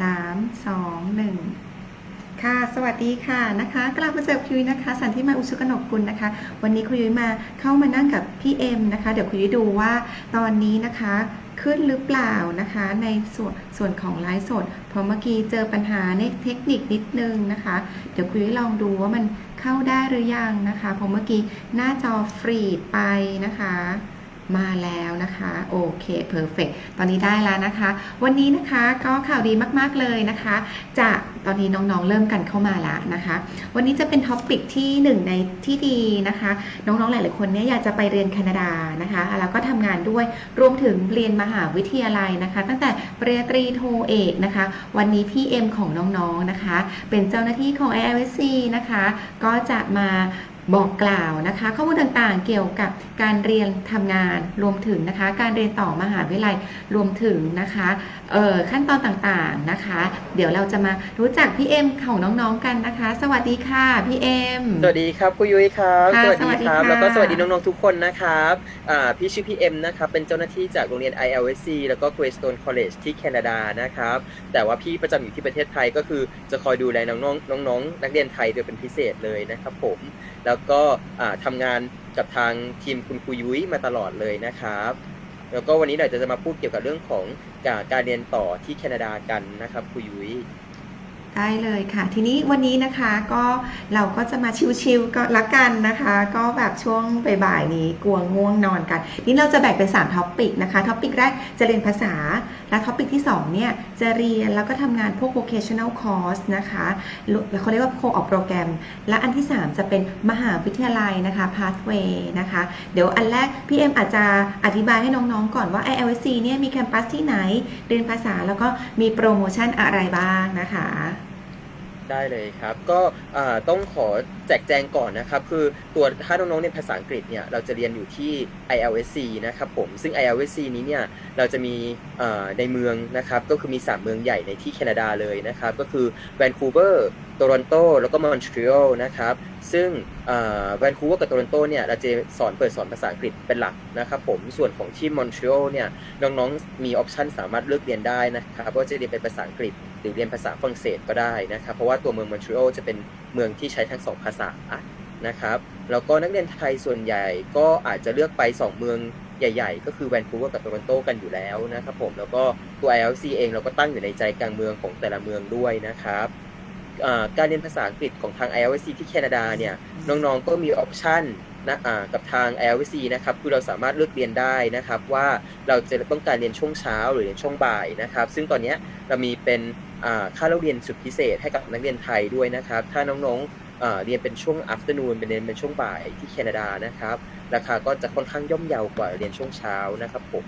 สามสองหนึ่งค่ะ สวัสดีค่ะนะคะ กลับมาเจอคุยนะคะ สันติมาอุชุกนกกุลนะคะ วันนี้คุยมาเข้ามานั่งกับพี่เอ็มนะคะ เดี๋ยวคุยดูว่าตอนนี้นะคะขึ้นหรือเปล่านะคะในส่วนส่วนของไลฟ์สดเพราะเมื่อกี้เจอปัญหาในเทคนิคนิดนึงนะคะ เดี๋ยวคุยลองดูว่ามันเข้าได้หรือยังนะคะเพราะเมื่อกี้หน้าจอฟรีดไปนะคะ มาแล้วนะคะ โอเคเพอร์เฟกตอนนี้ได้แล้วนะคะ วันนี้นะคะก็ข่าวดีมากๆเลยนะคะ จะตอนนี้น้องๆเริ่มกันเข้ามาแล้วนะคะ วันนี้จะเป็นท็อปปิกที่หนึ่งในที่ดีนะคะ น้องๆหลายๆคนเนี่ยอยากจะไปเรียนแคนาดานะคะแล้วก็ทำงานด้วยรวมถึงเรียนมหาวิทยาลัยนะคะ ตั้งแต่ปริญญาตรีโทเอกนะคะ วันนี้พี่เอ็มของน้องๆนะคะ เป็นเจ้าหน้าที่ของ a i s c นะคะ ก็จะมา บอกกล่าวนะคะ ข้อมูลต่างๆ เกี่ยวกับการเรียนทำงานรวมถึงนะคะ การเรียนต่อมหาวิทยาลัยรวมถึงนะคะเอ่อขั้นตอนต่างๆนะคะ เดี๋ยวเราจะมารู้จักพี่เอ็มของน้องๆกันนะคะ สวัสดีค่ะพี่เอ็มสวัสดีครับคุยยุ้ยครับค่ะสวัสดีครับสวัสดีค่ะแล้วก็สวัสดีน้องๆทุกคนนะครับอ่าพี่ชื่อพี่เอ็มนะครับเป็นเจ้าหน้าที่จากโรงเรียน ILSC แล้วก็ Greystone College ที่แคนาดานะครับแต่ว่าพี่ประจำอยู่ที่ประเทศไทยก็คือจะคอยดูแลน้องๆน้องๆนักเรียนไทยโดยเป็นพิเศษเลยนะครับผม แล้วก็ทำงานกับทางทีมคุณครูยุ้ยมาตลอดเลยนะครับ แล้วก็วันนี้เราจะมาพูดเกี่ยวกับเรื่องของการเรียนต่อที่แคนาดากันนะครับครูยุ้ยได้เลยค่ะ ทีนี้วันนี้นะคะก็เราก็จะมาชิวๆก็ละกันนะคะ ก็แบบช่วงบ่ายๆนี้กลัวง่วงนอนกัน นี่เราจะแบ่งเป็น3ท็อปปิกนะคะท็อปิกแรกจะเรียนภาษาและท็อปิกที่2เนี่ยจะเรียนแล้วก็ทำงานพวก vocational course นะคะหรือเขาเรียกว่า co-op program และอันที่ 3 จะเป็นมหาวิทยาลัยนะคะ pathway นะคะ เดี๋ยวอันแรกพี่เอ็มอาจจะอธิบายให้น้องๆก่อนว่า ILC เนี่ยมีแคมปัสที่ไหนเรียนภาษาแล้วก็มีโปรโมชั่นอะไรบ้างนะคะ ได้เลยครับ ก็ต้องขอแจกแจงก่อนนะครับ คือตัวถ้าน้องๆเรียนภาษาอังกฤษเนี่ยเราจะเรียนอยู่ที่ ILSC นะครับผมซึ่ง ILSC นี้เนี่ยเราจะมีในเมืองนะครับ ก็คือมี 3 เมืองใหญ่ในที่แคนาดาเลยนะครับ ก็คือแวนคูเวอร์โตรอนโตแล้วก็มอนทรีออลนะครับ ซึ่งแวนคูเวอร์กับโตรอนโตเนี่ยเราจะสอนเปิดสอนภาษาอังกฤษเป็นหลักนะครับผมส่วนของที่มอนทรีออลเนี่ยน้องๆมีออปชันสามารถเลือกเรียนได้นะครับว่าจะเรียนเป็นภาษาอังกฤษ หรือเรียนภาษาฝรั่งเศสก็ได้นะครับเพราะว่าตัวเมืองมอนทรีออลจะเป็นเมืองที่ใช้ทั้งสองภาษานะครับแล้วก็นักเรียนไทยส่วนใหญ่ก็อาจจะเลือกไป 2 เมืองใหญ่ ๆ ก็คือแวนคูเวอร์กับโตรอนโตกันอยู่แล้วนะครับผมแล้วก็ตัว ILC เองเราก็ตั้งอยู่ในใจกลางเมืองของแต่ละเมืองด้วยนะครับ การเรียนภาษาอังกฤษของทาง ILC ที่แคนาดาเนี่ยน้องๆก็มีออปชันนะอ่ากับทาง ILC นะครับคือเราสามารถเลือกเรียนได้นะครับ ว่าเราจะต้องการเรียนช่วงเช้าหรือเรียนช่วงบ่ายนะครับ ซึ่งตอนเนี้ยเรามีเป็นอ่าค่าเล่าเรียนสุดพิเศษให้กับนักเรียนไทยด้วยนะครับ ถ้าน้องๆอ่าเรียนเป็นช่วง afternoon เป็นเรียนเป็นช่วงบ่ายที่แคนาดานะครับ ราคาก็จะค่อนข้างย่อมเยาวกว่าเรียนช่วงเช้านะครับผม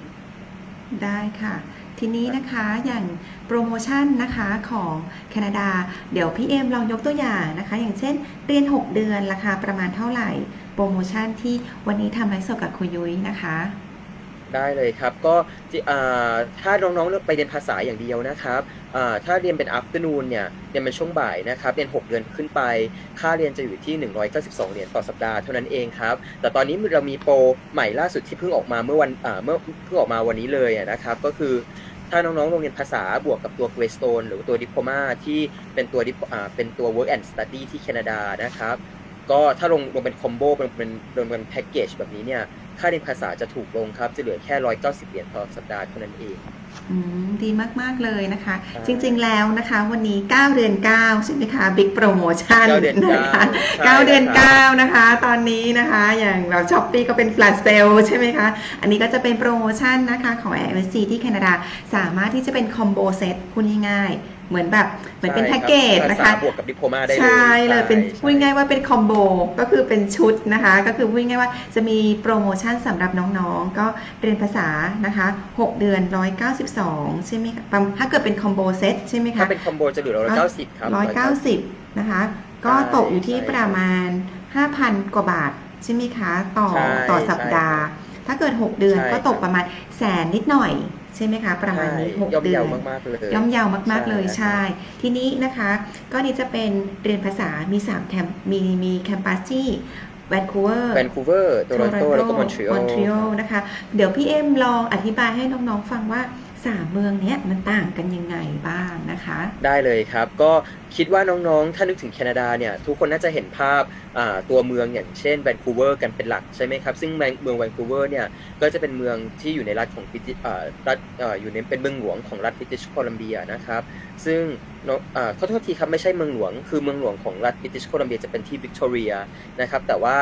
ได้ค่ะ ทีนี้นะคะอย่างโปรโมชั่นนะคะของแคนาดา เดี๋ยวพี่เอ็มลองยกตัวอย่างนะคะ อย่างเช่นเรียน 6 เดือนราคาประมาณเท่าไหร่ โปรโมชั่นที่วันนี้ทำไลฟ์สดกับคุยยุ้ยนะคะได้เลยครับก็ถ้าน้องๆไปเรียนภาษาอย่างเดียวนะครับถ้าเรียนเป็น afternoon เนี่ยเรียนเป็นช่วงบ่ายนะครับเรียน 6 เดือนขึ้นไป ค่าเรียนจะอยู่ที่ 192 เหรียญต่อสัปดาห์เท่านั้นเองครับแต่ตอนนี้เรามีโปรใหม่ล่าสุดที่เพิ่งออกมาเมื่อวันเมื่อเพิ่งออกมาวันนี้เลยนะครับก็คือ ถ้าน้องๆ โรงเรียนภาษาบวกกับตัวเกรสโตนหรือตัวดิพโอมาที่เป็นตัวเป็นตัว Work and Study ที่แคนาดานะครับ ก็ถ้าลงลงเป็นคอมโบเป็นเป็นลงเป็นแพ็กเกจแบบนี้เนี่ย ค่าเรียนภาษาจะถูกลงครับ จะเหลือแค่ 190 เหรียญต่อสัปดาห์เท่านั้นเองอืมดีมาก ๆ เลยนะคะใช่จริง ๆ แล้วนะคะ วันนี้ 9 เดือน 9 ใช่ไหมคะบิ๊กโปรโมชั่นเก้าเดือนนะเก้าคะใช่9เดือนครับ9นะคะ ตอนนี้นะคะ อย่างเราช้อปปี้ก็เป็นแฟลชเซลใช่ไหมคะ อันนี้ก็จะเป็นโปรโมชั่นนะคะของ a l c ที่แคนาดา สามารถที่จะเป็นคอมโบเซตพูดง่ายๆ เหมือนแบบเหมือนเป็นใช่แพ็กรับเกจนะภาคะษาบวกกับดิโพมาได้เลยใช่เลยเป็นใช่พูดง่ายๆว่าเป็นคอมโบก็คือเป็นชุดนะคะ ก็คือพูดง่ายๆว่าจะมีโปรโมชั่นสำหรับน้องๆ ก็เรียนภาษานะคะ 6 เดือน 192 ใช่ไหมคะประมาณถ้าเกิดเป็นคอมโบเซตใช่ไหมคะถ้าเป็นคอมโบจะเหลือ190ครับ190นะคะก็ตกอยู่ที่ใช่ประมาณ 5,000 กว่าบาท ใช่ไหมคะ ต่อใช่ต่อสัปดาห์ ถ้าเกิด 6 เดือนใช่ก็ตกประมาณแสนนิดหน่อย ใช่ไหมคะ ประมาณนี้ใช่6ย่อมเดือเยานมากๆเลยย่อมเยาวมากๆเลยใช่ใช่ ทีนี้นะคะ ก็นี่จะเป็นเรียนภาษามี3แคมป์มีมีแคมปัสที่แวนคูเวอร์แวนคูเวอร์โตรอนโตแล้วก็มอนทรีออลมอนทรีออลนะคะ เดี๋ยวพี่เอ็มลองอธิบายให้น้องๆฟังว่า สามเมืองเนี้ยมันต่างกันยังไงบ้างนะคะ ได้เลยครับ ก็คิดว่าน้องๆ ถ้านึกถึงแคนาดาเนี่ยทุกคนน่าจะเห็นภาพตัวเมืองอย่างเช่นแวนคูเวอร์กันเป็นหลักใช่ไหมครับ ซึ่งเมืองแวนคูเวอร์เนี่ยก็จะเป็นเมืองที่อยู่ในรัฐของปิติรัฐอยู่ในเป็นเมืองหลวงของรัฐบริติชโคลัมเบียนะครับ ซึ่งน้องอ่าขอโทษทีครับไม่ใช่เมืองหลวง คือเมืองหลวงของรัฐบริติชโคลัมเบียจะเป็นที่วิกตอเรียนะครับแต่ว่า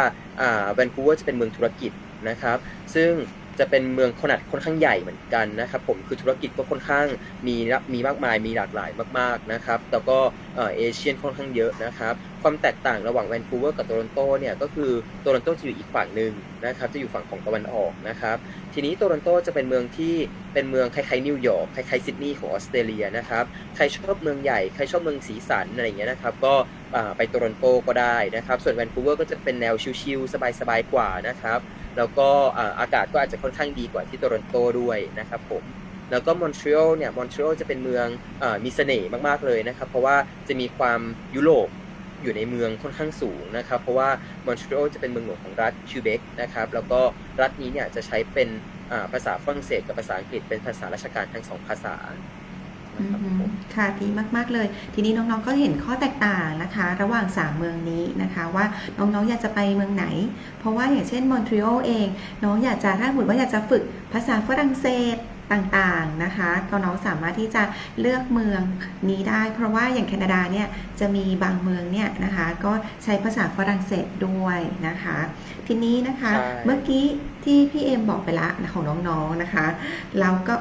แวนคูเวอร์จะเป็นเมืองธุรกิจนะครับ ซึ่ง จะเป็นเมืองขนาดค่อนข้างใหญ่เหมือนกันนะครับผมคือธุรกิจก็ค่อนข้างมีมีมากมายมีหลากหลายมากๆนะครับแล้วก็เอเอเชียนค่อนข้างเยอะนะครับ ความแตกต่างระหว่างแวนคูเวอร์กับโตรอนโตเนี่ยก็คือโตรอนโตจะอยู่อีกฝั่งหนึ่งนะครับจะอยู่ฝั่งของตะวันออกนะครับทีนี้โตรอนโตจะเป็นเมืองที่เป็นเมืองคล้ายๆนิวยอร์กคล้ายๆซิดนีย์ของออสเตรเลียนะครับใครชอบเมืองใหญ่ใครชอบเมืองสีสันอะไรเงี้ยนะครับก็ไปโตรอนโตก็ได้นะครับส่วนแวนคูเวอร์ก็จะเป็นแนวชิลๆสบายๆกว่านะครับแล้วก็อากาศก็อาจจะค่อนข้างดีกว่าที่โตรอนโตด้วยนะครับผมแล้วก็มอนทรีออลเนี่ยมอนทรีออลจะเป็นเมืองอมีเสน่ห์มากๆเลยนะครับเพราะว่าจะมีความยุโรป อยู่ในเมืองค่อนข้างสูงนะครับ เพราะว่ามอนทรีออลจะเป็นเมืองหลวงของรัฐคิวเบกนะครับแล้วก็รัฐนี้เนี่ยจะใช้เป็นอ่าภาษาฝรั่งเศสกับภาษาอังกฤษเป็นภาษาราชการทั้งสองภาษานะครับอือผฮึมค่ะดีมาก ๆ เลย ทีนี้น้องๆก็เห็นข้อแตกต่างนะคะ ระหว่าง 3 เมืองนี้นะคะ ว่าน้องๆอยากจะไปเมืองไหน เพราะว่าอย่างเช่นมอนทรีออลเอง น้องอยากจะถ้าสมมติว่าอยากจะฝึกภาษาฝรั่งเศส ต่างๆนะคะก็น้องสามารถที่จะเลือกเมืองนี้ได้ เพราะว่าอย่างแคนาดาเนี่ยจะมีบางเมืองเนี่ยนะคะก็ใช้ภาษาฝรั่งเศสด้วยนะคะ ทีนี้นะคะใช่เมื่อกี้ที่พี่เอ็มบอกไปละของน้องๆนะคะเราก็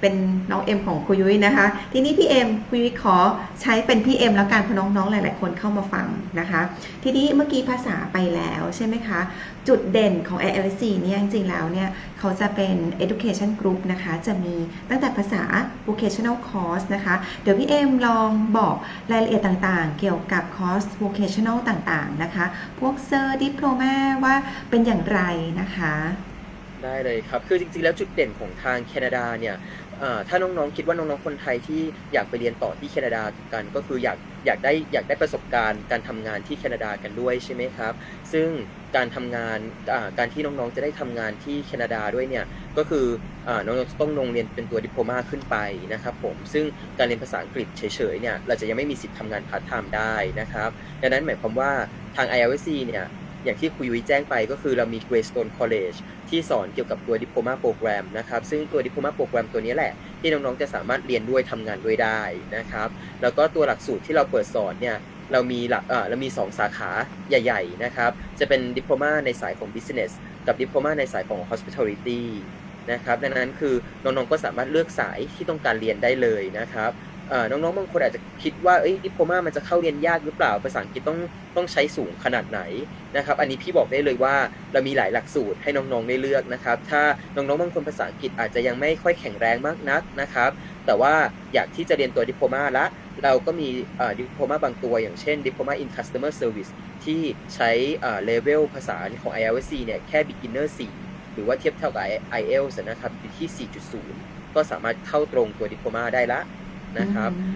เป็นน้องเอ็มของครูยุ้ยนะคะ ทีนี้พี่เอ็มครูยุ้ยขอใช้เป็นพี่เอ็มแล้วกันเพราะน้องๆหลาย ๆ คนเข้ามาฟังนะคะ ทีนี้เมื่อกี้ภาษาไปแล้วใช่ไหมคะ จุดเด่นของ ALC เนี่ยจริงๆแล้วเนี่ยเขาจะเป็น education group นะคะ จะมีตั้งแต่ภาษา vocational course นะคะ เดี๋ยวพี่เอ็มลองบอกรายละเอียดต่างๆ เกี่ยวกับคอร์ส vocational ต่างๆ นะคะ พวกเซอร์ดิปโลมาว่าเป็นอย่างไรนะคะได้เลยครับ คือจริงๆ แล้วจุดเด่นของทางแคนาดาเนี่ย ถ้าน้องๆคิดว่าน้องๆคนไทยที่อยากไปเรียนต่อที่แคนาดากันก็คืออยากอยากได้อยากได้ประสบการณ์การทำงานที่แคนาดากันด้วยใช่ไหมครับ ซึ่งการทำงานการที่น้องๆจะได้ทำงานที่แคนาดาด้วยเนี่ยก็คือน้องๆจะต้องลงเรียนเป็นตัวดิโพมาขึ้นไปนะครับผมซึ่งการเรียนภาษาอังกฤษเฉยๆเนี่ยเราจะยังไม่มีสิทธิ์ทำงานพาร์ทไทม์ได้นะครับดังนั้นหมายความว่าทาง ILC เนี่ย อย่างที่ครูยุ้ยแจ้งไปก็คือเรามี Greystone College ที่สอนเกี่ยวกับตัว Diploma Program นะครับซึ่งตัว Diploma Program ตัวนี้แหละ ที่น้องๆจะสามารถเรียนด้วยทำงานด้วยได้นะครับ แล้วก็ตัวหลักสูตรที่เราเปิดสอนเนี่ยเรามีหลักเออเรามี 2 สาขาใหญ่ๆนะครับจะเป็น Diploma ในสายของ Business กับ Diploma ในสายของ Hospitality นะครับดังนั้นคือน้องๆก็สามารถเลือกสายที่ต้องการเรียนได้เลยนะครับ น้องๆบางคนอาจจะคิดว่าเอ้ยดิโพมามันจะเข้าเรียนยากหรือเปล่าภาษาอังกฤษต้องต้องใช้สูงขนาดไหนนะครับ อันนี้พี่บอกได้เลยว่าเรามีหลายหลักสูตรให้น้องๆได้เลือกนะครับ ถ้าน้องๆบางคนภาษาอังกฤษอาจจะยังไม่ค่อยแข็งแรงมากนักนะครับ แต่ว่าอยากที่จะเรียนตัวดิโพมาละเราก็มีดิโพมาบางตัว อย่างเช่น Diploma in Customer Service ที่ใช้เลเวลภาษาของ IELTS เนี่ยแค่ beginner 4 หรือว่าเทียบเท่ากับ IELTS นะครับอยู่ที่ 4.0 ก็สามารถเข้าตรงตัวดิโพมาได้ละ นะครับ อืม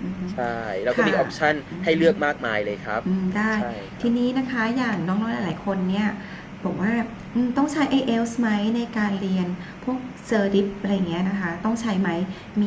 อืมใช่ แล้วก็มีอค่ะ อปชันให้เลือกมากมายเลยครับ อืมได้ ใช่ครับ ทีนี้นะคะอย่างน้องๆ หลายๆ คนเนี่ยบอกว่าอืมต้องใช้ IELTS ไหมในการเรียนพวกเซอร์ดิปอะไรอย่างเงี้ยนะคะ ต้องใช้ไหมมี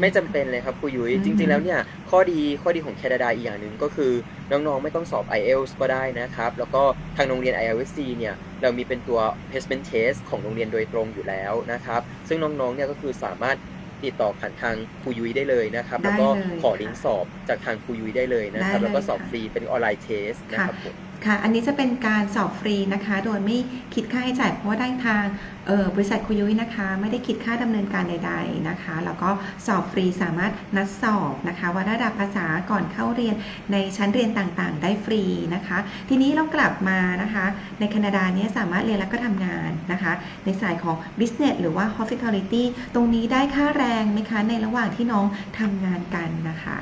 ไม่จำเป็นเลยครับครูยุ้ยอืมจริง ๆ แล้วเนี่ยข้อดีข้อดีของแคนาดาอีกอย่างหนึ่งก็คือ น้องๆ ไม่ต้องสอบ IELTS ก็ได้นะครับ แล้วก็ทางโรงเรียน IELTS เนี่ย เรามีเป็นตัว placement test ของโรงเรียนโดยตรงอยู่แล้วนะครับ ซึ่งน้องๆ เนี่ยก็คือสามารถ ติดต่อผ่านทางครูยุ้ยได้เลยนะครับ แล้วก็ได้เลยขอลิงก์สอบจากทางครูยุ้ยได้เลยนะครับ ได้เลยแล้วก็สอบค่ะ ฟรีเป็นออนไลน์เทสนะครับผม ค่ะ อันนี้จะเป็นการสอบฟรีนะคะ โดยไม่คิดค่าใช้จ่ายเพราะว่าได้ทางออบริษัทคุยุ้ยนะคะ ไม่ได้คิดค่าดำเนินการใด ๆนะคะ แล้วก็สอบฟรีสามารถนัดสอบนะคะว่าระดับภาษาก่อนเข้าเรียนในชั้นเรียนต่างๆ ได้ฟรีนะคะ ทีนี้เรากลับมานะคะ ในแคนาดาเนี้สามารถเรียนแล้วก็ทำงานนะคะ ในสายของ business หรือว่า hospitality ตรงนี้ได้ค่าแรงไหมคะในระหว่างที่น้องทำงานกันนะคะ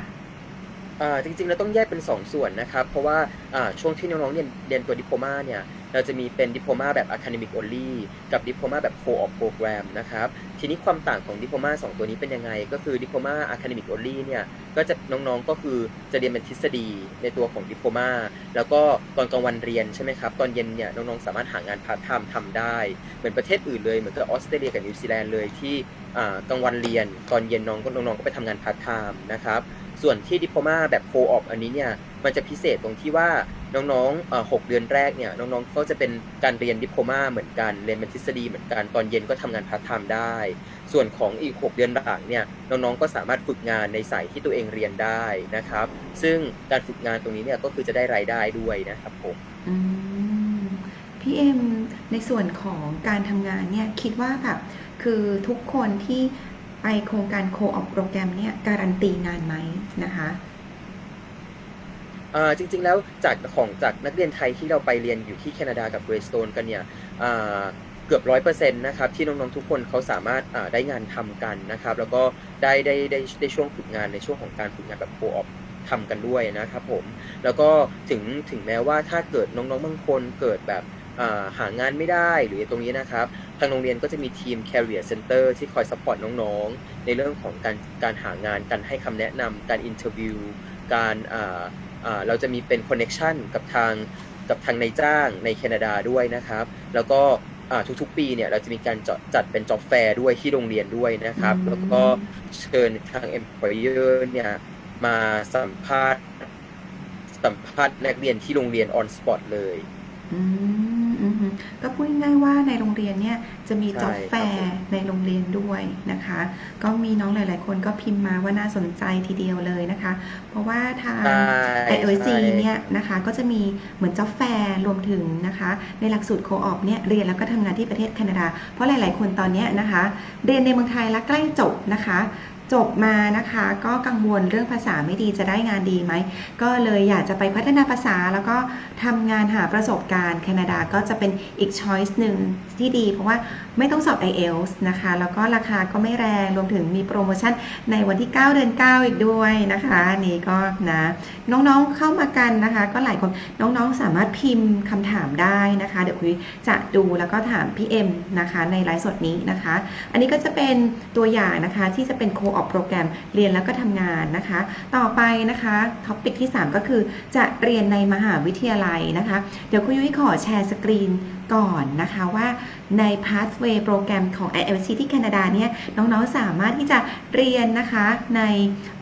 จริงๆเราต้องแยกเป็น 2 ส่วนนะครับ เพราะว่าอ่าช่วงที่น้องๆเรียนเรียนตัวดิโพมาเนี่ยเราจะมีเป็นดิ p l o m a แบบ academic only กับดิ p l o m a แบบ co-op program นะครับทีนี้ความต่างของดิ p l o m a สองตัวนี้เป็นยังไง ก็คือดิ p l o m a academic only เนี่ยก็จะน้องๆก็คือจะเรียนเป็นทฤษฎีในตัวของดิ p l o m a แล้วก็ตอนกลางวันเรียนใช่ไหมครับ ตอนเย็นเนี่ยน้องๆสามารถหางานพาร์ทไทม์ทำได้ เหมือนประเทศอื่นเลยเหมือนกับออสเตรเลียกับนิวซีแลนด์เลยที่กลางวันเรียน ตอนเย็นน้องก็น้องๆก็ไปทำงานพาร์ทไทม์นะครับส่วนที่ดิ p l o m a แบบโคออปอันนี้เนี่ยมันจะพิเศษตรงที่ว่า น้องๆหกเดือนแรกเนี่ยน้องๆก็จะเป็นการเรียนดิ p l o m a เหมือนกันเรียนเป็นทฤษฎีเหมือนกันตอนเย็นก็ทำงานพาร์ทไทม์ได้ ส่วนของอีก 6 เดือนหลังเนี่ยน้องๆก็สามารถฝึกงานในสายที่ตัวเองเรียนได้นะครับ ซึ่งการฝึกงานตรงนี้เนี่ยก็คือจะได้รายได้ด้วยนะครับผมพี่เอ็มในส่วนของการทำงานเนี่ยคิดว่าแบบคือทุกคนที่ไปโครงการโคออปโปรแกรมเนี่ยการันตีงานไหมนะคะ จริงๆแล้วจากของจากนักเรียนไทยที่เราไปเรียนอยู่ที่แคนาดากับเกรสโตนกันเนี่ยเกือบร้อยเปอร์เซ็นต์นะครับที่น้องๆทุกคนเขาสามารถได้งานทำกันนะครับ แล้วก็ได้ได้ได้ได้ช่วงฝึกงานในช่วงของการฝึกงานแบบโคออปทำกันด้วยนะครับผมแล้วก็ถึงถึงแม้ว่าถ้าเกิดน้องๆบางคนเกิดแบบาหางานไม่ได้หรือตรงนี้นะครับ ทางโรงเรียนก็จะมีทีม Career Center ที่คอยซัพพอร์ตน้องๆ ในเรื่องของการการหางานการให้คำแนะนำการอินเทอร์วิวการ เราจะมีเป็นคอนเน็ชันกับทางกับทางนายจ้างในแคนาดาด้วยนะครับ แล้วก็อ่าทุกๆ ปีเนี่ยเราจะมีการจัดจัดเป็น job fair ด้วยที่โรงเรียนด้วยนะครับอืมแล้วก็เชิญทาง employer เนี่ยมาสัมภาษณ์สัมภาษณ์นักเรียนที่โรงเรียน on spot เลย อืมอืมอืม ก็พูดง่ายๆว่าในโรงเรียนเนี่ยจะมีใช่จ็อบครับแฟร์ในโรงเรียนด้วยนะคะ ก็มีน้องหลาย ๆ คนก็พิมพ์มาว่าน่าสนใจทีเดียวเลยนะคะ เพราะว่าทางใช่ IOC ใช่เนี่ยนะคะก็จะมีเหมือนจ็อบแฟร์รวมถึงนะคะ ในหลักสูตรโคออปเนี่ยเรียนแล้วก็ทำงานที่ประเทศแคนาดา เพราะหลาย ๆ คนตอนเนี้ยนะคะ เรียนในเมืองไทยแล้วใกล้จบนะคะ จบมานะคะ ก็กังวลเรื่องภาษาไม่ดีจะได้งานดีไหม ก็เลยอยากจะไปพัฒนาภาษาแล้วก็ทำงานหาประสบการณ์แคนาดาก็จะเป็นอีกช้อยส์หนึ่งที่ดี เพราะว่าไม่ต้องสอบ IELTS นะคะ แล้วก็ราคาก็ไม่แรงรวมถึงมีโปรโมชั่นในวันที่ 9 เดือน 9 อีกด้วยนะคะนี่ก็นะน้องๆเข้ามากันนะคะ ก็หลายคนน้องๆสามารถพิมพ์คำถามได้นะคะ เดี๋ยวคุยจะดูแล้วก็ถามพี่เอ็มนะคะในไลฟ์สดนี้นะคะ อันนี้ก็จะเป็นตัวอย่างนะคะที่จะเป็นโคออกโปรแกรมเรียนแล้วก็ทำงานนะคะ ต่อไปนะคะท็อปิกที่ 3 ก็คือจะเรียนในมหาวิทยาลัยนะคะ เดี๋ยวคุณยุ้ยขอแชร์สกรีน ก่อนนะคะว่าใน Pathway โปรแกรมของ ILC ที่แคนาดาเนี่ยน้องๆสามารถที่จะเรียนนะคะใน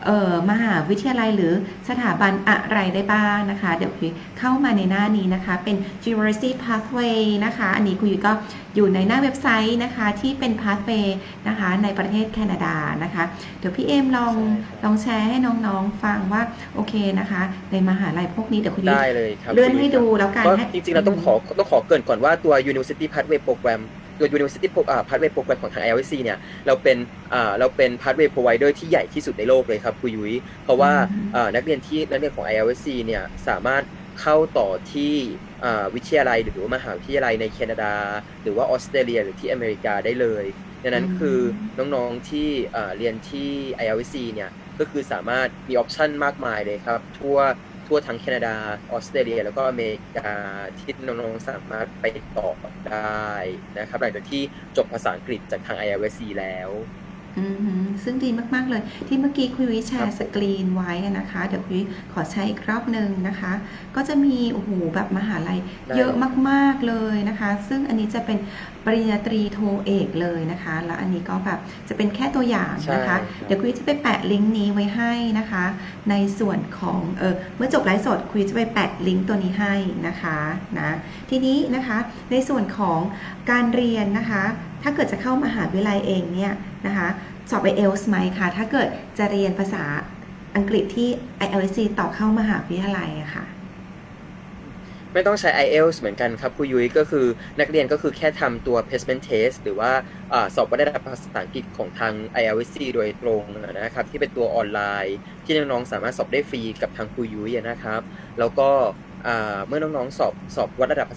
เอ่อมหาวิทยาลัยหรือสถาบันอะไรได้บ้างนะคะ เดี๋ยวคุยเข้ามาในหน้านี้นะคะ เป็น University Pathway นะคะ อันนี้คุณยุ้ยก็อยู่ในหน้าเว็บไซต์นะคะที่เป็น Pathway นะคะในประเทศแคนาดานะคะ เดี๋ยวพี่เอมลองใช่ครับลองแชร์ให้น้องๆฟังว่าโอเคนะคะ ในมหาลัยพวกนี้เดี๋ยวคุณยุ้ได้ยเลยครับเลื่อนคุณให้ยุ้ยดูแล้วกันก็ให้จริงๆเราต้องขอต้องขอเกรินก่อนว่าตัว University Pathway Program ตัว University Pro- อ่า Pathway Program ของทาง ILC เนี่ยเราเป็นอ่าเราเป็น Pathway Provider ที่ใหญ่ที่สุดในโลกเลยครับคุยยุ้ยเพราะว่าอืมอ่านักเรียนที่นักเรียนของ ILC เนี่ยสามารถเข้าต่อที่อ่าวิทยาลัยหรือว่ามหาวิทยาลัยในแคนาดา หรือว่าออสเตรเลียหรือที่อเมริกาได้เลยดังนั้นคือน้องๆที่อ่าเรียนที่ ILC เนี่ยก็คือสามารถมีออปชันมากมายเลยครับทั่ว ทั่วทั้งแคนาดาออสเตรเลีย แล้วก็อเมริกาที่น้องๆสามารถไปต่อได้นะครับหลังจากที่จบภาษาอังกฤษจากทาง ILC แล้วอือหือซึ่งดีมาก ๆ เลย ที่เมื่อกี้คุยวิแชครัร์บสกรีนไว้อะนะคะ เดี๋ยวคุยขอใช้อีกรอบหนึ่งนะคะ ก็จะมีโอ้โหแบบมหาลัยได้เยอะมาก ๆ เลยนะคะ ซึ่งอันนี้จะเป็น ปริญญาตรีโทเอกเลยนะคะ แล้วอันนี้ก็แบบจะเป็นแค่ตัวอย่างนะคะใช่ครับเดี๋ยวคุยจะไปแปะลิงก์นี้ไว้ให้นะคะ ในส่วนของเออเมื่อจบไลฟ์สดคุยจะไปแปะลิงก์ตัวนี้ให้นะคะนะทีนี้นะคะในส่วนของการเรียนนะคะ ถ้าเกิดจะเข้ามหาวิทยาลัยเองเนี่ยนะคะสอบ IELTS ไหมคะถ้าเกิดจะเรียนภาษาอังกฤษที่ IELTS ต่อเข้ามหาวิทยาลัยอะค่ะ ไม่ต้องใช้ IELTS เหมือนกันครับครูยุ้ยก็คือนักเรียนก็คือแค่ทำตัว placement test หรือว่าอสอบวัดระดับภาษาอังกฤษของทาง IELTS โดยตรงนะครับที่เป็นตัวออนไลน์ ที่น้องๆสามารถสอบได้ฟรีกับทางครูยุ้ยนะครับ แล้วก็เมื่อน้องๆสอบสอบวัดระดับ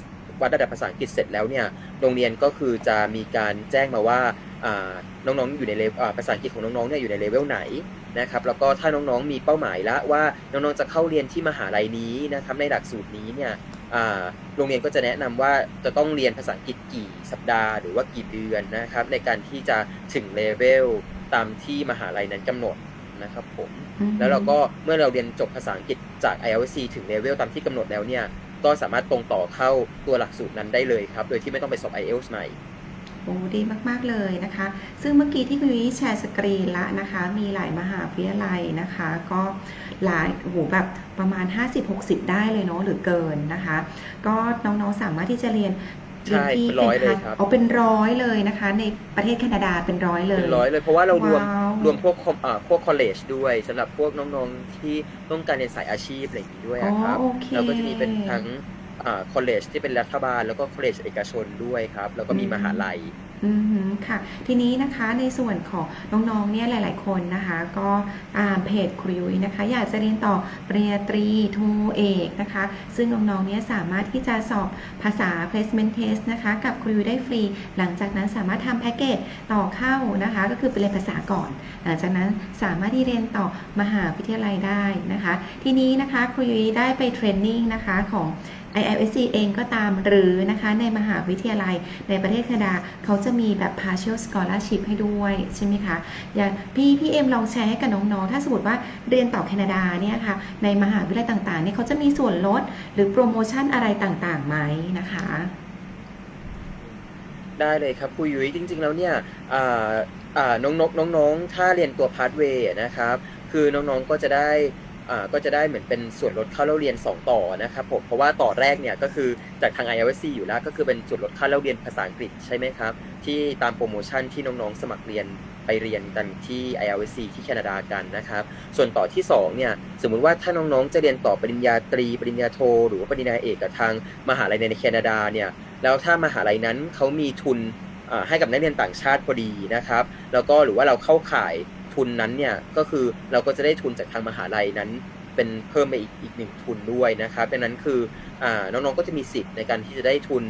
วัดระดับภาษาอังกฤษเสร็จแล้วเนี่ยโรงเรียนก็คือจะมีการแจ้งมาว่าน้องๆอยู่ในเลเวลภาษาอังกฤษของน้องๆเนี่ยอยู่ในเลเวลไหนนะครับแล้วก็ถ้าน้องๆมีเป้าหมายละว่าน้องๆจะเข้าเรียนที่มหาลัยนี้นะครับในหลักสูตรนี้เนี่ย โรงเรียนก็จะแนะนำว่าจะต้องเรียนภาษาอังกฤษกี่สัปดาห์หรือว่ากี่เดือนนะครับ ในการที่จะถึงเลเวลตามที่มหาลัยนั้นกำหนดนะครับผมอือฮึแล้วเราก็เมื่อเราเรียนจบภาษาอังกฤษจาก IELTS ถึงเลเวลตามที่กำหนดแล้วเนี่ยก็สามารถตรงต่อเข้าตัวหลักสูตรนั้นได้เลยครับ โดยที่ไม่ต้องไปสอบ IELTS ใหม่โอ้ดีมากๆเลยนะคะ ซึ่งเมื่อกี้ที่คุณยุ้ยแชร์สกรีนละนะคะ มีหลายมหาวิทยาลัยนะคะ ก็หลายโอ้โหแบบประมาณ 50-60 ได้เลยเนาะหรือเกินนะคะ ก็น้องๆสามารถที่จะเรียนใช่รีนที่เป็นร้อยเลยครับเอาเป็นร้อยเลยนะคะ ในประเทศแคนาดาเป็นร้อยเลยเป็นร้อยเลย เพราะว่าเรารวมว้าวรวมพวกคอมอ่าพวก college ด้วยสำหรับพวกน้องๆที่ต้องการเรียนสายอาชีพอะไรอย่างนี้ด้วยอะครับอ๋อโอเคเราก็จะมีเป็นทั้ง อ่า college ที่เป็นรัฐบาล แล้วก็ college เอกชนด้วยครับ แล้วก็มีอืมมหาลัยอืมฮึค่ะ ทีนี้นะคะในส่วนของน้องๆเนี่ยหลาย ๆ คนนะคะ ก็ตามเพจครูยุ้ยนะคะ อยากจะเรียนต่อปริญญาตรีโทเอกนะคะ ซึ่งน้องๆเนี่ยสามารถที่จะสอบภาษา placement test นะคะ กับครูยุ้ยได้ฟรี หลังจากนั้นสามารถทำแพ็กเกจต่อเข้านะคะ ก็คือไปเรียนภาษาก่อน หลังจากนั้นสามารถที่เรียนต่อมหาวิทยาลัยได้นะคะ ทีนี้นะคะครูยุ้ยได้ไปเทรนนิ่งนะคะของ IISC เองก็ตามหรือนะคะในมหาวิทยาลัยในประเทศแคนาดาเขาจะมีแบบ partial scholarship ให้ด้วยใช่ไหมคะอย่างพี่พี่เอ็มลองแชร์ให้กับน้องๆ ถ้าสมมติว่าเรียนต่อแคนาดาเนี่ยค่ะในมหาวิทยาลัยต่างๆเนี่ยเขาจะมีส่วนลดหรือโปรโมชั่นอะไรต่างๆไหมนะคะได้เลยครับครูยุ้ยจริง ๆ แล้วเนี่ยน้องๆน้องๆ ถ้าเรียนตัวพาร์ทเวย์นะครับ คือน้องๆก็จะได้ ก็จะได้เหมือนเป็นส่วนลดค่าเล่าเรียน 2 ต่อนะครับผมเพราะว่าต่อแรกเนี่ยก็คือจากทาง ILC อยู่แล้วก็คือเป็นส่วนลดค่าเล่าเรียนภาษาอังกฤษใช่ไหมครับ ที่ตามโปรโมชั่นที่น้องๆสมัครเรียนไปเรียนกันที่ ILC ที่แคนาดากันนะครับ ส่วนต่อที่2เนี่ยสมมุติว่าถ้าน้องๆจะเรียนต่อปริญญาตรี ปริญญาโท หรือว่าปริญญาเอกกับทางมหาลัยในแคนาดาเนี่ยแล้วถ้ามหาลัยนั้นเขามีทุนให้กับนักเรียนต่างชาติพอดีนะครับ แล้วก็หรือว่าเราเข้าข่าย ทุนนั้นเนี่ยก็คือเราก็จะได้ทุนจากทางมหาลัยนั้น เป็นเพิ่มไปอีกอีกหนึ่งทุนด้วยนะครับดังนั้นคืออน้องๆก็จะมีสิทธิ์ในการที่จะได้ทุน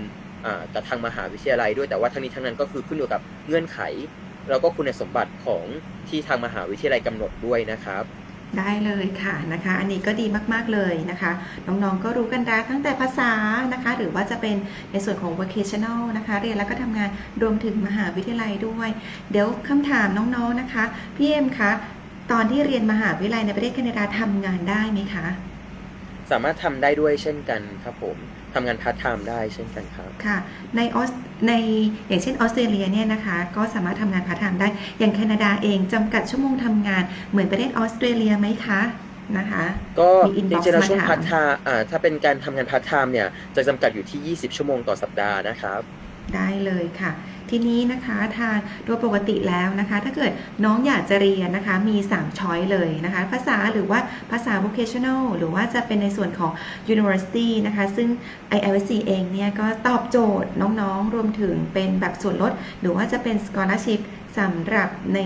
จากทางมหาวิทยาลัยด้วยแต่ว่าทั้งนี้ทั้งนั้นก็คือขึ้นอยู่กับเงื่อนไข แล้วก็คุณสมบัติของที่ทางมหาวิทยาลัยกำหนดด้วยนะครับ ได้เลยค่ะนะคะ อันนี้ก็ดีมาก ๆ เลยนะคะ น้องๆก็รู้กันแล้วตั้งแต่ภาษานะคะ หรือว่าจะเป็นในส่วนของ vocational นะคะ เรียนแล้วก็ทำงานรวมถึงมหาวิทยาลัยด้วย เดี๋ยวคำถามน้องๆนะคะ พี่เอ็มคะตอนที่เรียนมหาวิทยาลัยในประเทศแคนาดาทำงานได้ไหมคะ สามารถทำได้ด้วยเช่นกันครับผม ทำงานพาร์ทไทม์ได้เช่นกันครับ ค่ะ ในออสในอย่างเช่นออสเตรเลียเนี่ยนะคะ ก็สามารถทำงานพาร์ทไทม์ได้ อย่างแคนาดาเองจำกัดชั่วโมงทำงานเหมือนประเทศออสเตรเลียไหมคะนะคะ ก็มี inbox จริงๆแล้วช่วงมาถาม พาร์ทไทม์อ่าถ้าเป็นการทำงานพาร์ทไทม์เนี่ยจะจำกัดอยู่ที่ 20 ชั่วโมงต่อสัปดาห์นะครับ ได้เลยค่ะ ทีนี้นะคะทางโดยปกติแล้วนะคะ ถ้าเกิดน้องอยากจะเรียนนะคะมี 3 ช้อยเลยนะคะ ภาษาหรือว่าภาษา vocational หรือว่าจะเป็นในส่วนของ university นะคะ ซึ่ง ILC เองเนี่ยก็ตอบโจทย์น้องๆ รวมถึงเป็นแบบส่วนลด หรือว่าจะเป็น scholarship สำหรับใน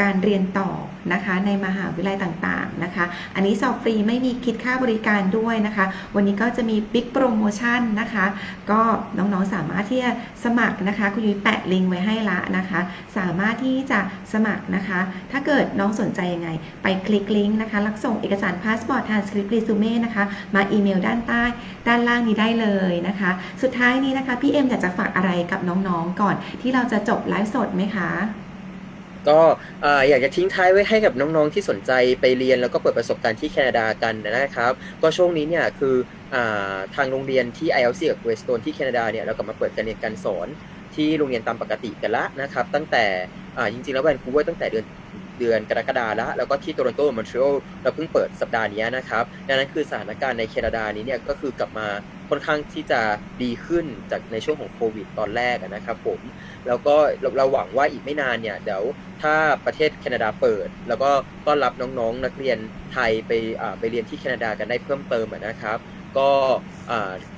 การเรียนต่อนะคะในมหาวิทยาลัยต่างๆนะคะ อันนี้สอบฟรีไม่มีคิดค่าบริการด้วยนะคะ วันนี้ก็จะมีบิ๊กโปรโมชั่นนะคะ ก็น้องๆสามารถที่จะสมัครนะคะ คุณยุ้ยแปะลิงก์ไว้ให้ละนะคะ สามารถที่จะสมัครนะคะ ถ้าเกิดน้องสนใจยังไง ไปคลิกลิงก์นะคะลักส่งเอกสารพาสปอร์ตทานสคริปต์รีซูเม่นะคะมาอีเมลด้านใต้ ด้านล่างนี้ได้เลยนะคะ สุดท้ายนี้นะคะพี่เอ็มอยากจะฝากอะไรกับน้องๆก่อนที่เราจะจบไลฟ์สดไหมคะ ก็อยากจะทิ้งท้ายไว้ให้กับน้องๆที่สนใจไปเรียนแล้วก็เปิดประสบการณ์ที่แคนาดากันนะครับ ก็ช่วงนี้เนี่ยคืออทางโรงเรียนที่ IELTS กับ Greystone ที่แคนาดาเนี่ยเรากลับมาเปิดการเรียนการสอนที่โรงเรียนตามปกติกันละนะครับ ตั้งแต่จริงๆแล้วแวนคูเวอร์ตั้งแต่เดือนเดือนกรกฎาแล้วแล้วก็ที่โตรอนโตมอนทรีออลเราเพิ่งเปิดสัปดาห์นี้นะครับดังนั้นคือสถานการณ์ในแคนาดานี้เนี่ยก็คือกลับมา ค่อนข้างที่จะดีขึ้นจากในช่วงของโควิดตอนแรกนะครับผมแล้วก็เราเราหวังว่าอีกไม่นานเนี่ยเดี๋ยวถ้าประเทศแคนาดาเปิด แล้วก็ต้อนรับน้องๆ นักเรียนไทยไปไปเรียนที่แคนาดากันได้เพิ่มเติมนะครับก็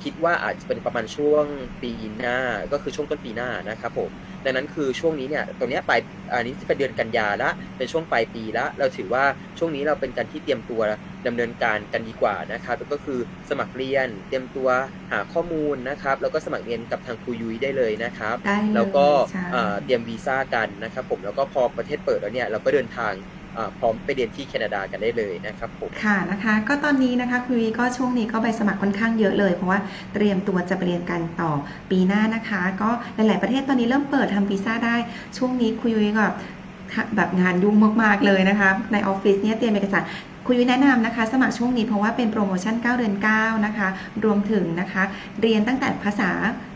คิดว่าอาจจะเป็นประมาณช่วงปีหน้าก็คือช่วงต้นปีหน้านะครับผม ดังนั้นคือช่วงนี้เนี่ยตรงเนี้ยปลายอันนี้เป็นเดือนกันยาละเป็นช่วงปลายปีละเราถือว่าช่วงนี้เราเป็นการที่เตรียมตัวดำเนินการกันดีกว่านะครับก็คือสมัครเรียน เตรียมตัวหาข้อมูลนะครับ แล้วก็สมัครเรียนกับทางครูยุ้ยได้เลยนะครับได้เลยแล้วก็ใช่อ่าเตรียมวีซ่ากันนะครับ ผมแล้วก็พอประเทศเปิดแล้วเนี่ยเราก็เดินทางอ่า พร้อมไปเรียนที่แคนาดากันได้เลยนะครับผมค่ะนะคะก็ตอนนี้นะคะคุยก็ช่วงนี้ก็ไปสมัครค่อนข้างเยอะเลย เพราะว่าเตรียมตัวจะไปเรียนกันต่อปีหน้านะคะ ก็หลาย ๆ ประเทศตอนนี้เริ่มเปิดทำวีซ่าได้ช่วงนี้คุยก็แบบงานยุ่งมาก ๆ เลยนะคะ ในออฟฟิศเนี่ยเตรียมเอกสาร คุยแนะนำนะคะ สมัครช่วงนี้เพราะว่าเป็นโปรโมชั่น 9 เดือน 9 นะคะ รวมถึงนะคะ เรียนตั้งแต่ภาษา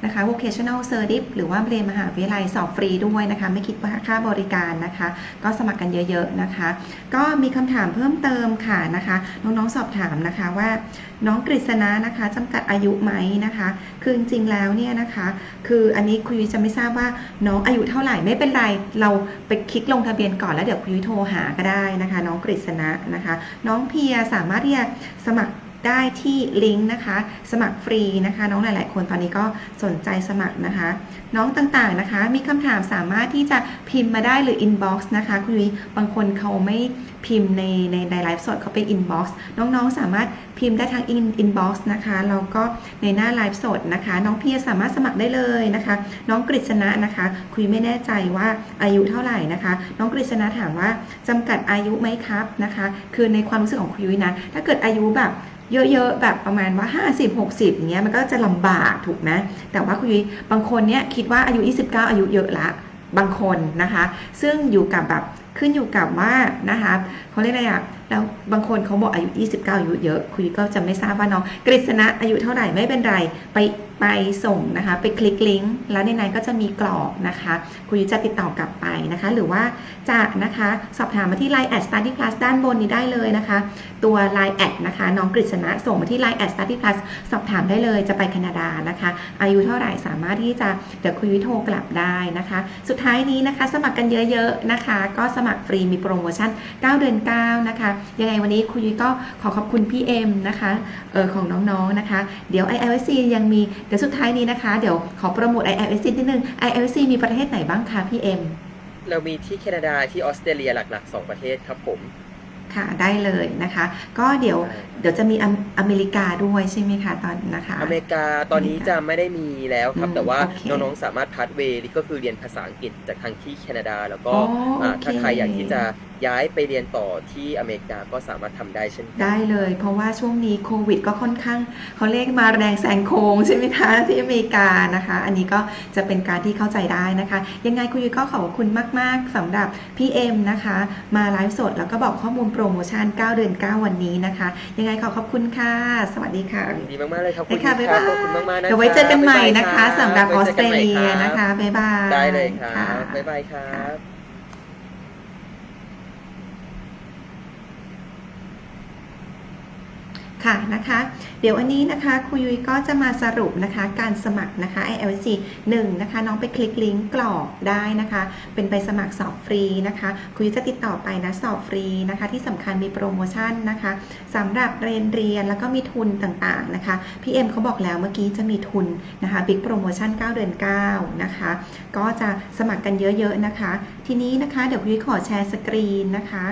นะคะ vocational service หรือว่าเรียนมหาวิทยาลัยสอบฟรีด้วยนะคะ ไม่คิดค่าบริการนะคะ ก็สมัครกันเยอะๆนะคะ ก็มีคำถามเพิ่มเติมค่ะนะคะ น้องๆสอบถามนะคะว่าน้องกฤษณะนะคะจำกัดอายุไหมนะคะ คือจริงๆแล้วเนี่ยนะคะ คืออันนี้คุยจะไม่ทราบว่าน้องอายุเท่าไหร่ไม่เป็นไร เราไปคลิกลงทะเบียนก่อนแล้วเดี๋ยวคุยโทรหาก็ได้นะคะ น้องกฤษณะนะคะน้องเพียสามารถที่จะสมัคร ได้ที่ลิงก์นะคะ สมัครฟรีนะคะ น้องหลาย ๆ คนตอนนี้ก็สนใจสมัครนะคะ น้องต่างๆนะคะ มีคำถามสามารถที่จะพิมพ์มาได้หรือ inbox นะคะ คุณยุ้ยบางคนเขาไม่พิมพ์ในในในไลฟ์สดเขาเป็น inbox น้องๆสามารถพิมพ์ได้ทาง in inbox นะคะแล้วก็ในหน้าไลฟ์สดนะคะ น้องเพียสามารถสมัครได้เลยนะคะ น้องกฤษณะนะคะ คุยไม่แน่ใจว่าอายุเท่าไหร่นะคะ น้องกฤษณะถามว่าจำกัดอายุไหมครับนะคะ คือในความรู้สึกของคุยยุ้ยนะถ้าเกิดอายุแบบ เยอะๆแบบประมาณว่า 50 60อย่างเงี้ยมันก็จะลำบากถูกไหมแต่ว่าคุณยุ้ยบางคนเนี้ยคิดว่าอายุ 29 อายุเยอะละบางคนนะคะ ซึ่งอยู่กับแบบขึ้นอยู่กับว่านะคะเขาเรียกอะไรอะแล้วบางคนเขาบอกอายุ 29 อายุเยอะ คุยก็จะไม่ทราบว่าน้องกฤษณะอายุเท่าไหร่ไม่เป็นไร ไปไปส่งนะคะ ไปคลิกลิงก์แล้วในนั้นก็จะมีกรอกนะคะคุยจะติดต่อกลับไปนะคะ หรือว่าจะนะคะสอบถามมาที่ Line แอด Study Plus ด้านบนนี้ได้เลยนะคะ ตัว Line แอดนะคะน้องกฤษณะส่งมาที่ Line แอด Study Plus สอบถามได้เลยจะไปแคนาดานะคะ อายุเท่าไหร่สามารถที่จะเดี๋ยวคุยโทรกลับได้นะคะ สุดท้ายนี้นะคะ สมัครกันเยอะๆนะคะ ก็สมัครฟรีมีโปรโมชั่น 9 เดือน 9 นะคะยังไงวันนี้คุยก็ขอขอบคุณพี่เอ็มนะคะเออของน้องๆนะคะ เดี๋ยว ILC ยังมีเดี๋ยวสุดท้ายนี้นะคะ เดี๋ยวขอโปรโมท ILC นิดนึง ILC มีประเทศไหนบ้างคะพี่เอ็มเรามีที่แคนาดาที่ออสเตรเลียหลักๆ 2 ประเทศครับผม ค่ะได้เลยนะคะ ก็เดี๋ยวเดี๋ยวจะมีอเมอเมริกาด้วยใช่ไหมคะตอนนะคะ อเมริกาตอนนี้จะไม่ได้มีแล้วครับ อืมแต่ว่าโอเคน้องๆสามารถพัดเวย์ก็คือเรียนภาษาอังกฤษจากทางที่แคนาดา แล้วก็อ๋ออ่าโอเคถ้าใครอยากที่จะย้ายไปเรียนต่อที่อเมริกาก็สามารถทำได้เช่นกัน ได้เลย เพราะว่าช่วงนี้โควิดก็ค่อนข้างเขาเรียกมาแรงแซงโค้งใช่ไหมคะที่อเมริกานะคะ อันนี้ก็จะเป็นการที่เข้าใจได้นะคะ ยังไงคุณยุ้ยก็ขอบคุณมาก ๆสำหรับพี่เอ็มนะคะ มาไลฟ์สดแล้วก็บอกข้อมูลโปรโมชั่น 9 เดือน 9 วันนี้นะคะ ยังไงขอขอบคุณค่ะ สวัสดีค่ะยินดีมากๆเลยครับได้ค่ะณบ๊ายรับบายขอบคุณมากๆนะเดี๋ยวไว้เจอกันใหม่นะคะบ๊ายบายสำหรับอไว้อจสเตรกัใหม่เลียรับนะคะบ๊ายบายได้เลยครัค่ะบบ๊ายบายครับ ค่ะนะคะ เดี๋ยวอันนี้นะคะครูยุ้ยก็จะมาสรุปนะคะการสมัครนะคะ ILC 1นะคะน้องไปคลิกลิงก์กรอกได้นะคะ เป็นไปสมัครสอบฟรีนะคะครูยุ้ยจะติดต่อไปนะสอบฟรีนะคะ ที่สำคัญมีโปรโมชั่นนะคะสำหรับเรียนเรียนแล้วก็มีทุนต่างๆนะคะพี่เอ็มเขาบอกแล้วเมื่อกี้จะมีทุนนะคะบิ๊กโปรโมชั่น 9 เดือน 9 นะคะ ก็จะสมัครกันเยอะๆนะคะ ทีนี้นะคะเดี๋ยวครูยุ้ยขอแชร์สกรีนนะคะ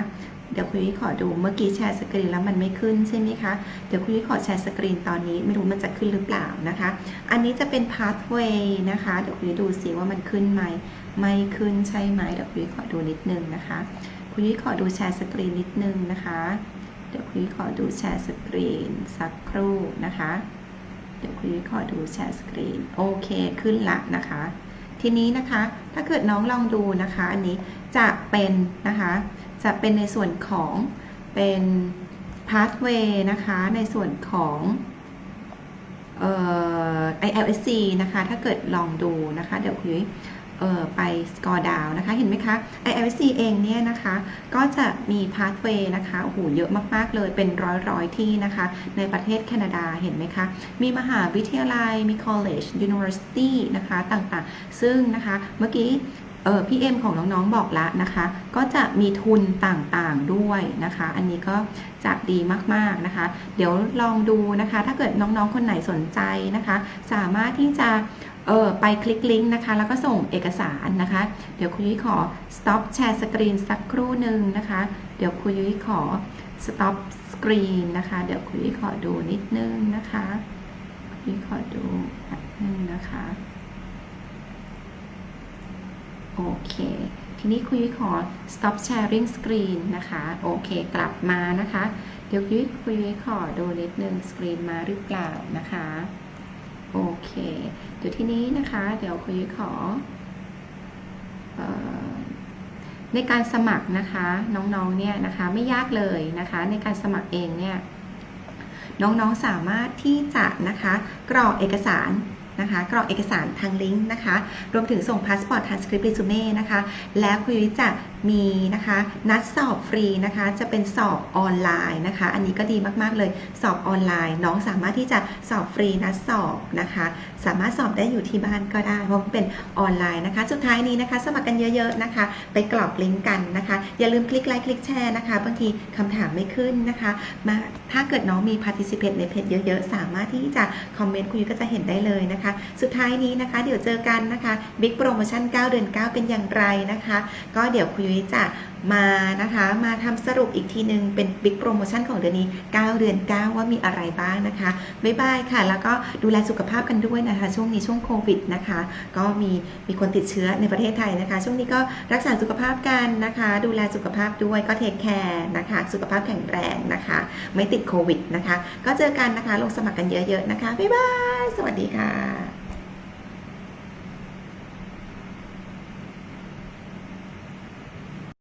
เดี๋ยวคุณวิขอดูเมื่อกี้แชร์สกรีนแล้วมันไม่ขึ้นใช่ไหมคะ เดี๋ยวคุณวิขอแชร์สกรีนตอนนี้ไม่รู้มันจะขึ้นหรือเปล่านะคะ อันนี้จะเป็น pathway นะคะ เดี๋ยวคุณวิดูสิว่ามันขึ้นไหม ไม่ขึ้นใช่ไหมเดี๋ยวคุณวิขอดูนิดนึงนะคะ คุณวิขอดูแชร์สกรีนนิดนึงนะคะ เดี๋ยวคุณวิขอดูแชร์สกรีนสักครู่นะคะ เดี๋ยวคุณวิขอดูแชร์สกรีนโอเคขึ้นละนะคะทีนี้นะคะ ถ้าเกิดน้องลองดูนะคะ อันนี้จะเป็นนะคะ จะเป็นในส่วนของเป็น pathway นะคะในส่วนของเอ่อ ILSC นะคะ ถ้าเกิดลองดูนะคะ เดี๋ยวคุยเอ่อไป score down นะคะ เห็นไหมคะ ILSC เองเนี่ยนะคะ ก็จะมี pathway นะคะ โอ้โห เยอะมาก ๆ เลย เป็นร้อยๆที่นะคะ ในประเทศแคนาดา เห็นไหมคะ มีมหาวิทยาลัย มี college university นะคะ ต่าง ๆ ซึ่งนะคะ เมื่อกี้ เออพี่เอ็มของน้องๆบอกล้วนะคะ ก็จะมีทุนต่างๆด้วยนะคะ อันนี้ก็จะดีมากๆนะคะ เดี๋ยวลองดูนะคะ ถ้าเกิดน้องๆคนไหนสนใจนะคะ สามารถที่จะเออไปคลิกลิงก์นะคะ แล้วก็ส่งเอกสารนะคะ เดี๋ยวคุณยุ้ยขอ stop แชร์สกรีนสักครู่หนึ่งนะคะ เดี๋ยวคุณยุ้ยขอ stop screen นะคะ เดี๋ยวคุณยุ้ยขอดูนิดนึงนะคะคุณยุ้ยขอดูแป๊บนึงนะคะ โอเค ทีนี้คุยขอ stop sharing screen นะคะ โอเค กลับมานะคะ เดี๋ยวคุยคุยขอดูนิดนึงสกรีนมาหรือเปล่านะคะ โอเค เดี๋ยวทีนี้นะคะ เดี๋ยวคุยขอออในการสมัครนะคะน้องๆเนี่ยนะคะไม่ยากเลยนะคะ ในการสมัครเองเนี่ยน้องๆสามารถที่จะนะคะกรอกเอกสาร นะคะ กรอกเอกสารทางลิงก์นะคะ รวมถึงส่งพาสปอร์ตทางสคริปต์เรซูเม่นะคะ แล้วคุยจะมีนะคะ นัดสอบฟรีนะคะ จะเป็นสอบออนไลน์นะคะ อันนี้ก็ดีมาก ๆ เลย สอบออนไลน์ น้องสามารถที่จะสอบฟรีนัดสอบนะคะ สามารถสอบได้อยู่ที่บ้านก็ได้เพราะเป็นออนไลน์นะคะ สุดท้ายนี้นะคะ สมัครกันเยอะๆนะคะ ไปกรอกลิงก์กันนะคะ อย่าลืมคลิกไลค์คลิกแชร์นะคะ บางทีคำถามไม่ขึ้นนะคะ มาถ้าเกิดน้องมี participate ในเพจเยอะๆ สามารถที่จะคอมเมนต์คุยก็จะเห็นได้เลยนะคะ สุดท้ายนี้นะคะ เดี๋ยวเจอกันนะคะบิ๊กโปรโมชั่น9เดือน9 เป็นอย่างไรนะคะ ก็เดี๋ยวคุยจะมานะคะ มาทำสรุปอีกทีนึง เป็นบิ๊กโปรโมชั่นของเดือนนี้ 9 เดือน 9 ว่ามีอะไรบ้างนะคะ บ๊ายบายค่ะ แล้วก็ดูแลสุขภาพกันด้วยนะนะคะช่วงนี้ช่วงโควิดนะคะ ก็มีมีคนติดเชื้อในประเทศไทยนะคะ ช่วงนี้ก็รักษาสุขภาพกันนะคะ ดูแลสุขภาพด้วยก็เทคแคร์นะคะ สุขภาพแข็งแรงนะคะ ไม่ติดโควิดนะคะ ก็เจอกันนะคะลงสมัครกันเยอะๆนะคะบ๊ายบายสวัสดีค่ะ